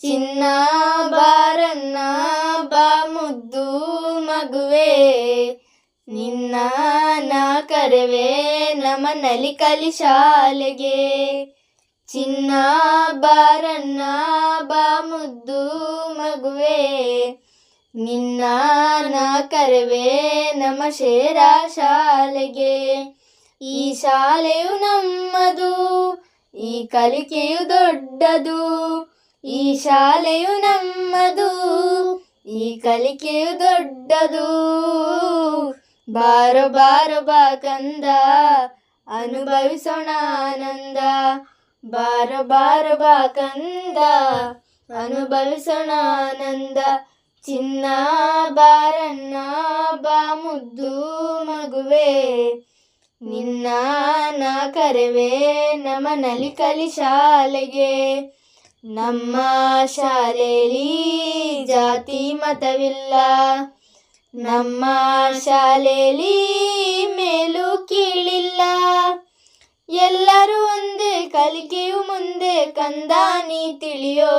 ಚಿನ್ನ ಬಾರನ್ನ ಬಾ ಮುದ್ದು ಮಗುವೆ. ನಿನ್ನ ನಾ ಕರೆವೆ ನಮನಲಿ ಕಲಿ ಶಾಲೆಗೆ. ಚಿನ್ನ ಬಾರನ್ನ ಬಾ ಮುದ್ದು ಮಗುವೆ. ನಿನ್ನ ನಾ ಕರೆವೆ ನಮ್ಮ ಶೇರ ಶಾಲೆಗೆ. ಈ ಶಾಲೆಯು ನಮ್ಮದು, ಈ ಕಲಿಕೆಯು ದೊಡ್ಡದು. ಈ ಶಾಲೆಯು ನಮ್ಮದು, ಈ ಕಲಿಕೆಯು ದೊಡ್ಡದು. ಬಾರೋ ಬಾರೋ, ಬಾ ಕಂದ, ಅನುಭವಿಸೋಣ ಆನಂದ. ಬಾರೋ ಬಾರೋ, ಬಾ ಕಂದ, ಅನುಭವಿಸೋಣ ಆನಂದ. ಚಿನ್ನ ಬಾರಣ್ಣ ಬಾ, ಮುದ್ದು ಮಗುವೆ. ನಿನ್ನ ನಾ ಕರೆವೆ ನಮನಲಿ ಕಲಿ ಶಾಲೆಗೆ. ನಮ್ಮ ಶಾಲೆಯಲ್ಲಿ ಜಾತಿ ಮತವಿಲ್ಲ. ನಮ್ಮ ಶಾಲೆಯಲ್ಲಿ ಮೇಲು ಕೀಳಿಲ್ಲ. ಎಲ್ಲರೂ ಒಂದೇ ಕಲಿಕೆಯು ಮುಂದೆ ಕಂದಾನಿ ತಿಳಿಯೋ.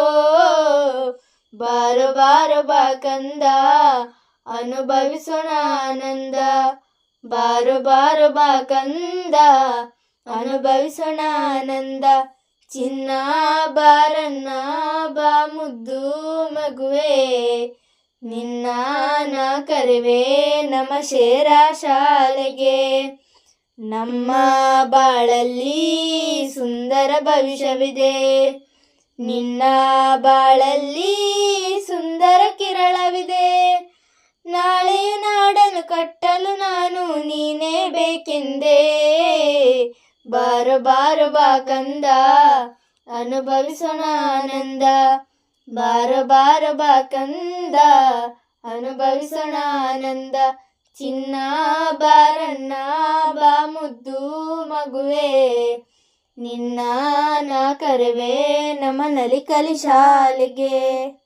ಬಾರೋ ಬಾರೋ ಬಾ ಕಂದ, ಅನುಭವಿಸೋಣ ಆನಂದ. ಬಾರೋ ಬಾರೋ ಬಾ ಕಂದ, ಅನುಭವಿಸೋಣ ಆನಂದ. ಚಿನ್ನ ಬಾರನ್ನ ಬಾ ಮುದ್ದು ಮಗುವೆ. ನಿನ್ನ ಕರೆವೆ ನಮ್ಮ ಶೇರ ಶಾಲೆಗೆ. ನಮ್ಮ ಬಾಳಲ್ಲಿ ಸುಂದರ ಭವಿಷ್ಯವಿದೆ. ನಿನ್ನ ಬಾಳಲ್ಲಿ ಸುಂದರ ಕಿರಳವಿದೆ. ನಾಳೆಯ ನಾಡನ್ನು ಕಟ್ಟಲು ನಾನು ನೀನೇ ಬೇಕೆಂದೇ. ಬಾರೋ ಬಾರ ಬಾ ಕಂದ, ಅನುಭವಿಸೋಣ ಆನಂದ. ಬಾರ ಬಾರ ಬಾ ಕಂದ, ಅನುಭವಿಸೋಣ ಆನಂದ. ಚಿನ್ನ ಬಾರಣ್ಣ ಬಾ ಮುದ್ದು ಮಗುವೆ, ನಿನ್ನ ನಾ ಕರವೇ ನಮನಲಿ ಕಲಿ ಶಾಲೆಗೆ.